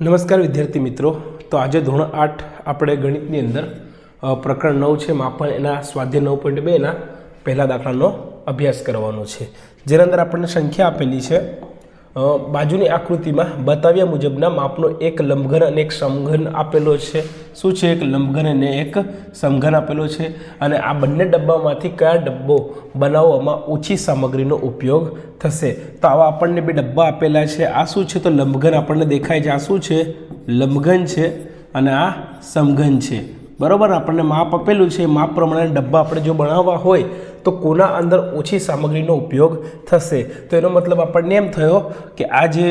નમસ્કાર વિદ્યાર્થી મિત્રો. તો આજે ધોરણ આઠ આપણે ગણિતની અંદર પ્રકરણ નવ છે માપન એના સ્વાધ્યાય નવ પોઈન્ટ બેના પહેલા દાખલાનો અભ્યાસ કરવાનો છે. જેના અંદર આપણને સંખ્યા આપેલી છે. બાજુની આકૃતિમાં બતાવ્યા મુજબના માપનો એક લંબઘન અને એક સમઘન આપેલો છે. શું છે એક લંબઘન અને એક સમઘન આપેલો છે? અને આ બંને ડબ્બામાંથી કયા ડબ્બો બનાવવામાં ઓછી સામગ્રીનો ઉપયોગ થશે? તો આવા આપણને બે ડબ્બા આપેલા છે. આ શું છે? તો લંબઘન આપણને દેખાય છે. આ શું છે? લંબઘન છે અને આ સમઘન છે. બરાબર? આપણને માપ આપેલું છે. માપ પ્રમાણે ડબ્બા આપણે જો બનાવવા હોય તો કોના અંદર ઓછી સામગ્રીનો ઉપયોગ થશે. તો એનો મતલબ આપણને એમ થયો કે આ જે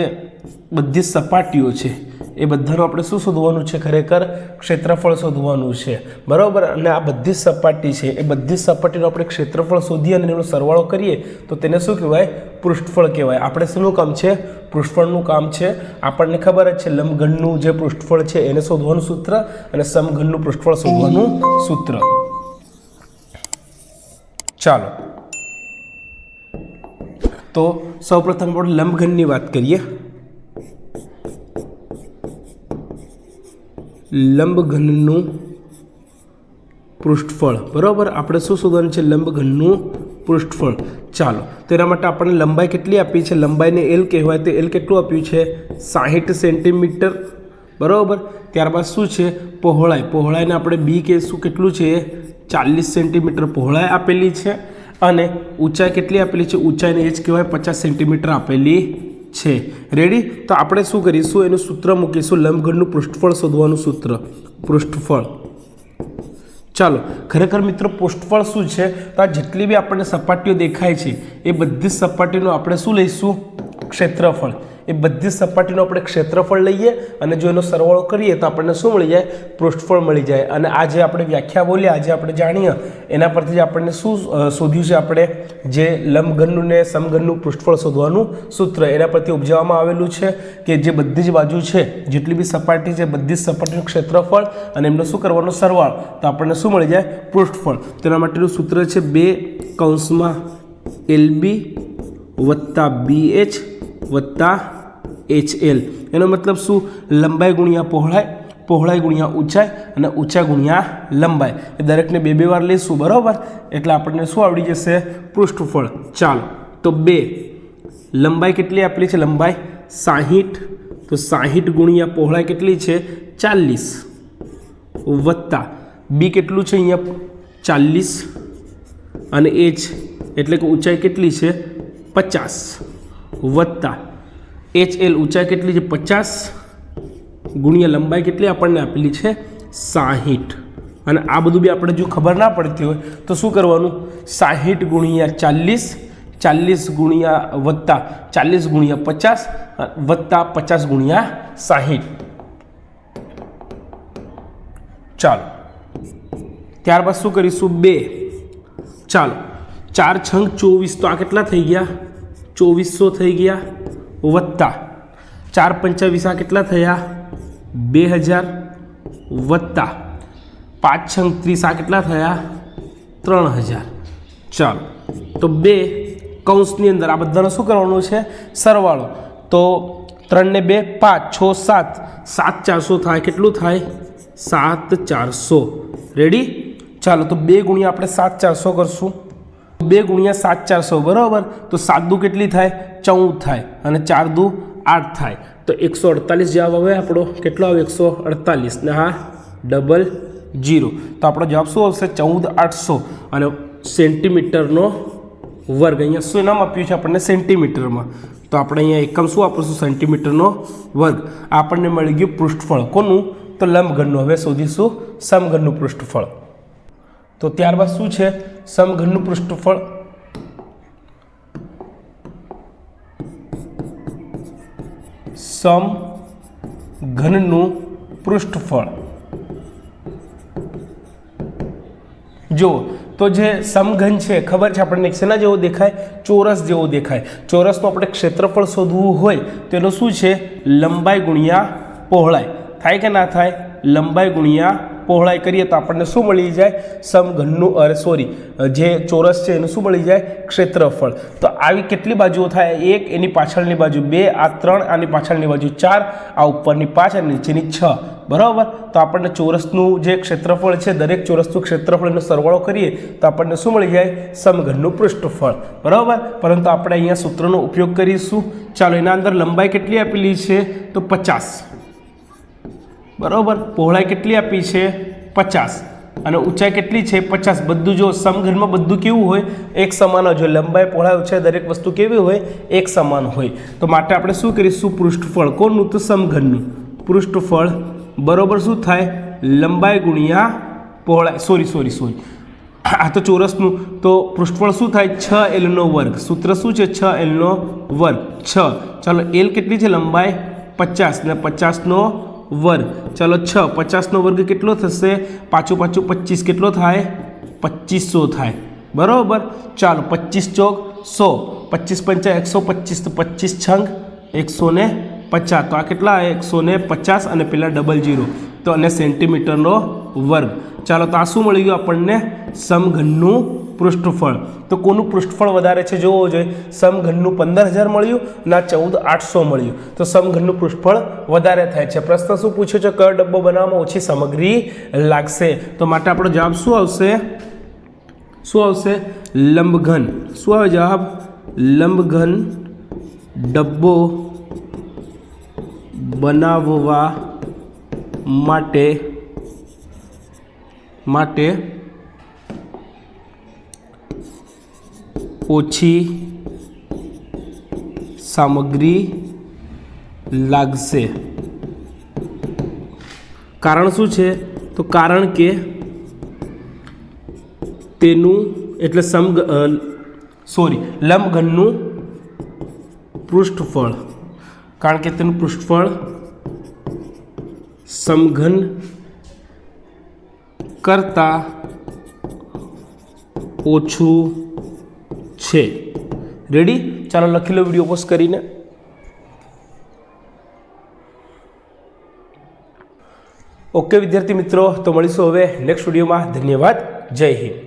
બધી સપાટીઓ છે, એ બધાનું આપણે શું શોધવાનું છે ખરેખર? ક્ષેત્રફળ શોધવાનું છે. બરાબર? અને આ બધી સપાટી છે, એ બધી સપાટીનું આપણે ક્ષેત્રફળ શોધીએ અને એનો સરવાળો કરીએ, તો તેને શું કહેવાય? પૃષ્ઠફળ કહેવાય. આપણે શેનું કામ છે? પૃષ્ઠફળનું કામ છે. આપણને ખબર જ છે લંબઘનનું જે પૃષ્ઠફળ છે, એને શોધવાનું સૂત્ર અને સમઘનનું પૃષ્ઠફળ શોધવાનું સૂત્ર. ચાલો. તો સૌપ્રથમ આપણે લંબઘનની વાત કરીએ. લંબઘનનું પૃષ્ઠફળ. બરાબર? આપણે શું શોધવાનું છે? લંબઘનનું પૃષ્ઠફળ. ચાલો. તેના માટે આપણને લંબાઈ કેટલી આપી છે? લંબાઈને એલ કહેવાય. તો એલ કેટલું આપ્યું છે? સાહીઠ સેન્ટીમીટર. બરાબર? ત્યારબાદ શું છે? પહોળાઈ. પહોળાઈને આપણે બી કહીશું. કેટલું છે? ચાલીસ સેન્ટીમીટર પહોળાઈ આપેલી છે અને ઊંચાઈ કેટલી આપેલી છે? ઊંચાઈને એ જ કહેવાય પચાસ સેન્ટીમીટર આપેલી છે. રેડી તો આપણે શું કરીશું? એનું સૂત્ર મૂકીશું. લંબઘનનું પૃષ્ઠફળ શોધવાનું સૂત્ર. પૃષ્ઠફળ. ચાલો, ખરેખર મિત્રો, પૃષ્ઠફળ શું છે? તો આ જેટલી બી આપણને સપાટીઓ દેખાય છે, એ બધી જ સપાટીનું આપણે શું લઈશું? ક્ષેત્રફળ. એ બધી સપાટીનું આપણે ક્ષેત્રફળ લઈએ અને જો એનો સરવાળો કરીએ તો આપણને શું મળી જાય? પૃષ્ઠફળ મળી જાય. અને આ જે આપણે વ્યાખ્યા બોલ્યા આજે આપણે જાણીએ, એના પરથી જ આપણને શું શોધ્યું છે આપણે? જે લંબઘનનું ને સમઘનનું પૃષ્ઠફળ શોધવાનું સૂત્ર. એના પરથી ઉપજાવવામાં આવેલું છે કે જે બધી જ બાજુ છે, જેટલી બી સપાટી છે, બધી જ સપાટીનું ક્ષેત્રફળ અને એમનો શું કરવાનો સરવાળ. તો આપણને શું મળી જાય? પૃષ્ઠફળ. તેના માટેનું સૂત્ર છે બે કૌંસમાં એલબી વત્તા બી એચ વત્તા એચ એલ એનો મતલબ શું? લંબાઈ ગુણ્યા પહોળાઈ પહોળાઈ ગુણ્યા ઊંચાઈ અને ઊંચાઈ ગુણ્યા લંબાઈ. એ દરેકને બે બે વાર લઈશું બરાબર? એટલે આપણને શું આવડી જશે? પૃષ્ઠફળ. ચાલો, તો બે. લંબાઈ કેટલી આપેલી છે? લંબાઈ સાહીઠ. તો સાહીઠ ગુણ્યા પહોળાઈ કેટલી છે? ચાલીસ. વત્તા. બી કેટલું છે અહીંયા? ચાલીસ. અને એચ એટલે કે ઊંચાઈ કેટલી છે? પચાસ. વત્તા. એચ એલ ઊંચાઈ કેટલી છે? પચાસ? ગુણ્યા લંબાઈ કેટલી આપણને આપેલી છે? સાહીઠ. અને આ બધું બી આપણે જો ખબર ના પડતી હોય, તો શું કરવાનું? સાહીઠ ગુણ્યા ચાલીસ ચાલીસ ગુણ્યા વત્તા, ચાલીસ ગુણ્યા પચાસ, વત્તા પચાસ ગુણ્યા સાહીઠ. ચાલો. ત્યારબાદ શું કરીશું? બે. ચાલો. ચાર છંગ ચોવીસ, તો આ કેટલા થઈ ગયા? ચોવીસો થઈ ગયા. વત્તા. ચાર પંચાવીસા કેટલા થયા? બે હજાર વત્તા. પાંચ છત્રીસા કેટલા થયા? ત્રણ હજાર. ચાલો. તો બે કૌંસની અંદર આ બધાનો શું કરવાનું છે? સરવાળો. તો ત્રણને બે, પાંચ, છ, સાત. સાત ચારસો થાય. કેટલું થાય? સાત ચારસો રેડી ચાલો, તો બે ગુણ્યા આપણે સાત ચારસો કરશું. બે ગુણ્યા સાત ચારસો, બરાબર? તો સાત દુ કેટલી થાય? ચૌદ થાય અને ચાર દુ આઠ થાય. તો એકસો અડતાલીસ જવાબ આવે આપણો. કેટલો આવે? એકસો અડતાલીસ. ને હા, ડબલ જીરો. તો આપણો જવાબ શું આવશે? ચૌદ આઠસો. અને સેન્ટીમીટરનો વર્ગ અહીંયા શું નામ આપ્યું છે આપણને? સેન્ટીમીટરમાં. તો આપણે અહીંયા એકમ શું આપીશું સેન્ટીમીટરનો વર્ગ. આપણને મળી ગયું પૃષ્ઠફળ. કોનું? તો લંબઘનનું. હવે શોધીશું સમઘનનું પૃષ્ઠફળ. તો ત્યારબાદ શું છે? સમઘનનું પૃષ્ઠફળ. સમઘનનું પૃષ્ઠફળ. જો તો જે સમઘન છે, ખબર છે આપણને શેના જેવો દેખાય? ચોરસ જેવો દેખાય. ચોરસનું આપણે ક્ષેત્રફળ શોધવું હોય, તો એનું શું છે? લંબાઈ ગુણ્યા પહોળાઈ. થાય કે ના થાય? લંબાઈ ગુણ્યા પહોળાઈ કરીએ તો આપણને શું મળી જાય? સમઘનનું અરે સોરી જે ચોરસ છે એનું શું મળી જાય? ક્ષેત્રફળ. તો આવી કેટલી બાજુઓ થાય? એક, એની પાછળની બાજુ બે, આ ત્રણ, આની પાછળની બાજુ ચાર, આ ઉપરની પાંચ અને નીચેની છ. બરાબર? તો આપણને ચોરસનું જે ક્ષેત્રફળ છે, દરેક ચોરસનું ક્ષેત્રફળ એનો સરવાળો કરીએ તો આપણને શું મળી જાય? સમઘનનું પૃષ્ઠફળ. બરાબર? પરંતુ આપણે અહીંયા સૂત્રનો ઉપયોગ કરીશું. ચાલો, એના અંદર લંબાઈ કેટલી આપેલી છે? તો પચાસ. બરાબર? પહોળાઈ કેટલી આપી છે? પચાસ. અને ઊંચાઈ કેટલી છે? પચાસ. બધું જો સમઘનમાં બધું કેવું હોય? એક સમાન હોય. જો લંબાઈ પહોળાઈ ઊંચાઈ દરેક વસ્તુ કેવી હોય? એક સમાન હોય. તો માટે આપણે શું કરીશું? પૃષ્ઠફળ. કોનું તો સમઘનનું. પૃષ્ઠફળ બરાબર શું થાય? લંબાઈ ગુણ્યા પહોળાઈ. સોરી સોરી સોરી આ તો ચોરસનું. તો પૃષ્ઠફળ શું થાય? છ એલનો વર્ગ. સૂત્ર શું છે? છ એલનો વર્ગ. છ. ચાલો એલ કેટલી છે? લંબાઈ પચાસ. ને પચાસનો વર્ગ. ચાલો છ, પચાસનો વર્ગ કેટલો થશે? પાછું પાછું પચીસ કેટલો થાય? પચીસો થાય. બરાબર? ચાલો, પચીસ ચોક સો. પચીસ પંચા એકસો પચીસ, તો પચીસ છંગ એકસો ને પચાસ. તો આ કેટલા? એકસો ને પચાસ અને પેલા ડબલ જીરો. તો અને સેન્ટીમીટરનો વર્ગ. ચાલો, તો આ શું મળી ગયું આપણને? સમઘનનું પૃષ્ઠફળ. તો કોનું પૃષ્ઠફળ વધારે છે જોવો જોઈએ. સમઘનનું પંદર હજાર મળ્યું, ના, ચૌદ આઠસો મળ્યું. તો સમઘનનું પૃષ્ઠફળ વધારે થાય છે. પ્રશ્ન શું પૂછ્યો છે? કયો ડબ્બો બનાવવામાં ઓછી સામગ્રી લાગશે. તો માટે આપણો જવાબ શું આવશે? શું આવશે? લંબઘન. શું આવે જવાબ? લંબઘન ડબ્બો બનાવવા માટે માટે ઓછી સામગ્રી લાગશે. કારણ શું છે? તો કારણ કે તેનું એટલે સમગ સોરી, લંબઘનનું પૃષ્ઠફળ. કારણ કે તેનું પૃષ્ઠફળ સમઘન કરતાં ઓછું છે. રેડી ચાલો લખી લો વીડિયો પોસ્ટ કરીને. ઓકે વિદ્યાર્થી મિત્રો, તો મળીશું હવે નેક્સ્ટ વિડીયોમાં ધન્યવાદ. જય હિન્દ.